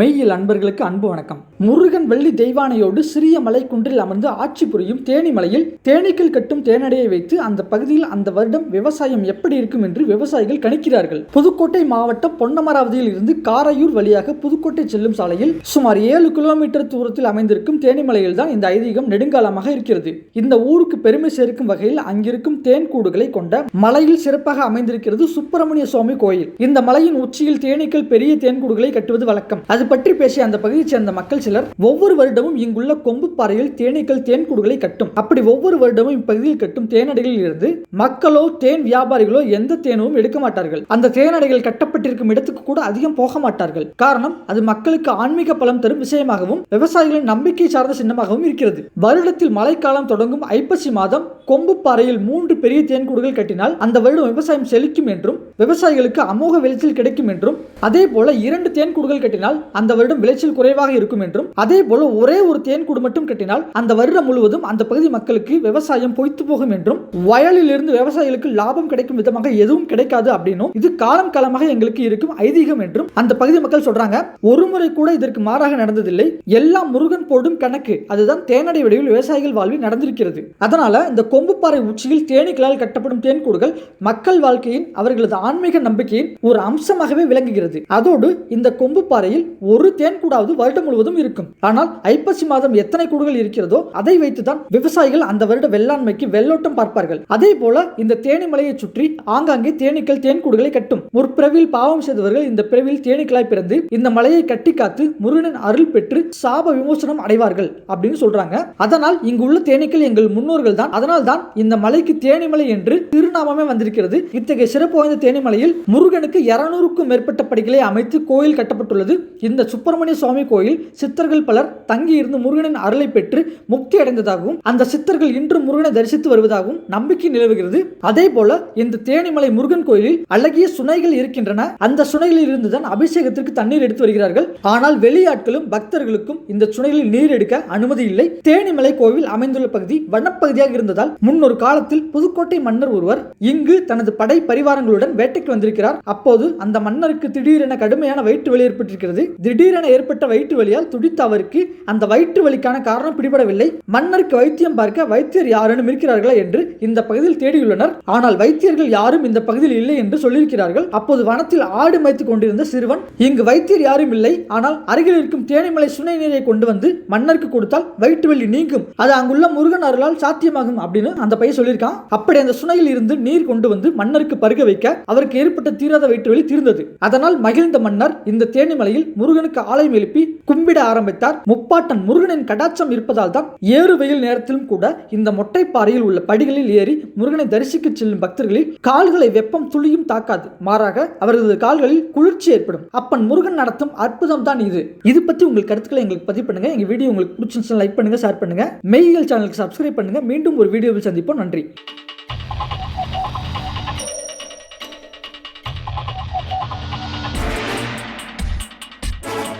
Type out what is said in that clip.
மெய்யில் அன்பர்களுக்கு அன்பு வணக்கம். முருகன் வெள்ளி தெய்வானையோடு சிறிய மலைக்குன்றில் அமர்ந்து ஆட்சி புரியும் தேனிமலையில் தேனீக்கள் கட்டும் தேனடையை வைத்து அந்த பகுதியில் அந்த வருடம் விவசாயம் எப்படி இருக்கும் என்று விவசாயிகள் கணிக்கிறார்கள். புதுக்கோட்டை மாவட்டம் பொன்னமராவதியில் இருந்து காரையூர் வழியாக புதுக்கோட்டை செல்லும் சாலையில் சுமார் ஏழு கிலோமீட்டர் தூரத்தில் அமைந்திருக்கும் தேனிமலையில் தான் இந்த ஐதீகம் நெடுங்காலமாக இருக்கிறது. இந்த ஊருக்கு பெருமை சேர்க்கும் வகையில் அங்கிருக்கும் தேன் கூடுகளை கொண்ட மலையில் சிறப்பாக அமைந்திருக்கிறது சுப்பிரமணிய சுவாமி கோயில். இந்த மலையின் உச்சியில் தேனீக்கள் பெரிய தேன்கூடுகளை கட்டுவது வழக்கம். அது பற்றி பேசிய அந்த பகுதியைச் சேர்ந்த மக்கள் சிலர் ஒவ்வொரு வருடமும் இங்குள்ள கொம்பு பாறையில் தேனீக்கள் தேன்கூடுகளை கட்டும். அப்படி ஒவ்வொரு வருடமும் இப்பகுதியில் கட்டும் தேனடைகளில் இருந்து மக்களோ தேன் வியாபாரிகளோ எந்த தேனும் எடுக்க மாட்டார்கள். அந்த தேனடைகள் கட்டப்பட்டிருக்கும் இடத்துக்கு கூட அதிகம் போக மாட்டார்கள். காரணம் அது மக்களுக்கு ஆன்மீக பலம் தரும் விஷயமாகவும் விவசாயிகளின் நம்பிக்கை சார்ந்த சின்னமாகவும் இருக்கிறது. வருடத்தில் மழைக்காலம் தொடங்கும் ஐப்பசி மாதம் கொம்பு பாறையில் மூன்று பெரிய தேன்கூடுகள் கட்டினால் அந்த வருடம் விவசாயம் செழிக்கும் என்றும் விவசாயிகளுக்கு அமோக விளைச்சல் கிடைக்கும் என்றும் அதே போல இரண்டு தேன் கூடுகள் கட்டினால் அந்த வருடம் விளைச்சல் குறைவாக இருக்கும் என்றும் அதே போல ஒரே ஒரு தேன் கூடு மட்டும் கட்டினால் அந்த வருடம் முழுவதும் அந்த பகுதி மக்களுக்கு விவசாயம் பொய்த்து போகும் என்றும் வயலில் இருந்து விவசாயிகளுக்கு லாபம் கிடைக்கும் விதமாக எதுவும் கிடைக்காது அப்படின்னும் இது காலம் காலமாக எங்களுக்கு இருக்கும் ஐதீகம் என்றும் அந்த பகுதி மக்கள் சொல்றாங்க. ஒரு முறை கூட இதற்கு மாறாக நடந்ததில்லை. எல்லாம் முருகன் போடும் கணக்கு அதுதான் தேனடை வடிவில் விவசாயிகள் வாழ்வில் நடந்திருக்கிறது. அதனால இந்த கொம்புப்பாறை உச்சியில் தேனீக்களால் கட்டப்படும் தேன்கூடுகள் மக்கள் வாழ்க்கையின் அவர்களது ஆன்மீக நம்பிக்கையின் ஒரு அம்சமாகவே விளங்குகிறது. அதோடு இந்த கொம்பு பாறையில் ஒரு தேன்கூடாவது வருடம் முழுவதும் இருக்கும். ஆனால் ஐப்பசி மாதம் எத்தனை கூடுகள் இருக்கிறதோ அதை வைத்துதான் விவசாயிகள் அந்த வருட வெள்ளாண்மைக்கு வெள்ளோட்டம் பார்ப்பார்கள். அதே போல இந்த தேனி மலையை சுற்றி ஆங்காங்கே தேனீக்கள் தேன் கூடுகளை கட்டும். முற்பிறவில் பாவம் செய்தவர்கள் இந்த பிறவில் தேனீக்களாய் பிறந்து இந்த மலையை கட்டி காத்து முருகனின் அருள் பெற்று சாப விமோசனம் அடைவார்கள் அப்படின்னு சொல்றாங்க. அதனால் இங்குள்ள தேனீக்கள் எங்கள் முன்னோர்கள் தான் அதனால் தான் இந்த மலைக்கு தேனிமலை என்று திருநாமமே வந்திருக்கிறது. இத்தகைய சிறப்பு வாய்ந்த தேனிமலையில் முருகனுக்கு இருநூறுக்கும் மேற்பட்ட படிகளை அமைத்து கோயில் கட்டப்பட்டுள்ளது. இந்த சுப்பிரமணிய சுவாமி கோயில் சித்தர்கள் பலர் தங்கியிருந்து முருகனின் அருளை பெற்று முக்தி அடைந்ததாகவும் அந்த சித்தர்கள் இன்று முருகனை தரிசித்து வருவதாகவும் நம்பிக்கை நிலவுகிறது. அதே போல இந்த தேனிமலை முருகன் கோயிலில் அழகிய சுனைகள் இருக்கின்றன. அந்த சுனைகளில் இருந்துதான் அபிஷேகத்திற்கு தண்ணீர் எடுத்து வருகிறார்கள். ஆனால் வெளியாட்களும் பக்தர்களுக்கும் இந்த சுனைகளில் நீர் எடுக்க அனுமதி இல்லை. தேனிமலை கோவில் அமைந்துள்ள பகுதி வனப்பகுதியாக இருந்ததால் முன்னொரு காலத்தில் புதுக்கோட்டை மன்னர் ஒருவர் இங்கு தனது படை பரிவாரங்களுடன் வேட்டைக்கு வந்திருக்கிறார். அப்போது அந்த மன்னருக்கு திடீரென கடுமையான வயிற்று வலி ஏற்பட்டிருக்கிறது. திடீரென ஏற்பட்ட வயிற்று வலியால் துடித்த அவருக்கு அந்த வயிற்று வலிக்கான காரணம் பிடிபடவில்லை. மன்னருக்கு வைத்தியம் பார்க்க வைத்தியர் யாரேனும் இருக்கிறார்களா என்று இந்த பகுதியில் தேடியுள்ளனர். ஆனால் வைத்தியர்கள் யாரும் இந்த பகுதியில் இல்லை என்று சொல்லியிருக்கிறார்கள். அப்போது வனத்தில் ஆடு மேய்த்துக் கொண்டிருந்த சிறுவன் இங்கு வைத்தியர் யாரும் இல்லை. ஆனால் அருகில் இருக்கும் தேனிமலை சுனை நீரை கொண்டு வந்து மன்னருக்கு கொடுத்தால் வயிற்று வலி நீங்கும். அது அங்குள்ள முருகன் அருளால் சாத்தியமாகும் அப்படின்னு அந்த பையன் சொல்லியிருக்கான். அப்படி அந்த சுனையில் இருந்து நீர் கொண்டு வந்து மன்னருக்கு பருக வைக்க அவருக்கு ஏற்பட்ட தீராத வயிற்று வலி தீர்ந்தது. அதனால் மகிழ்ந்த மன்னர் இந்த தேனிமலையில் முருகனுக்கு ஆலயம் எழுப்பி கும்பிட ஆரம்பித்தார். முப்பாட்டன் முருகனின் கடாச்சம் இருப்பதால் தான் ஏறு வெயில் நேரத்திலும் கூட இந்த மொட்டைப்பாறையில் உள்ள படிகளில் ஏறி முருகனை தரிசிக்க செல்லும் பக்தர்களில் கால்களை வெப்பம் துளியும் தாக்காது. மாறாக அவர்களது கால்களில் குளிர்ச்சி ஏற்படும். அப்பன் முருகன் நடத்தும் அற்புதம் தான் இது. இது பத்தி உங்கள் கருத்துக்களை எங்களுக்கு பதிவு பண்ணுங்க. எங்க வீடியோ உங்களுக்கு பிடிச்சிருந்துச்சுன்னா லைக் பண்ணுங்க ஷேர் பண்ணுங்க. மெய்கள் சேனலுக்கு சப்ஸ்கிரைப் பண்ணுங்க. மீண்டும் ஒரு வீடியோவில் சந்திப்போம். நன்றி.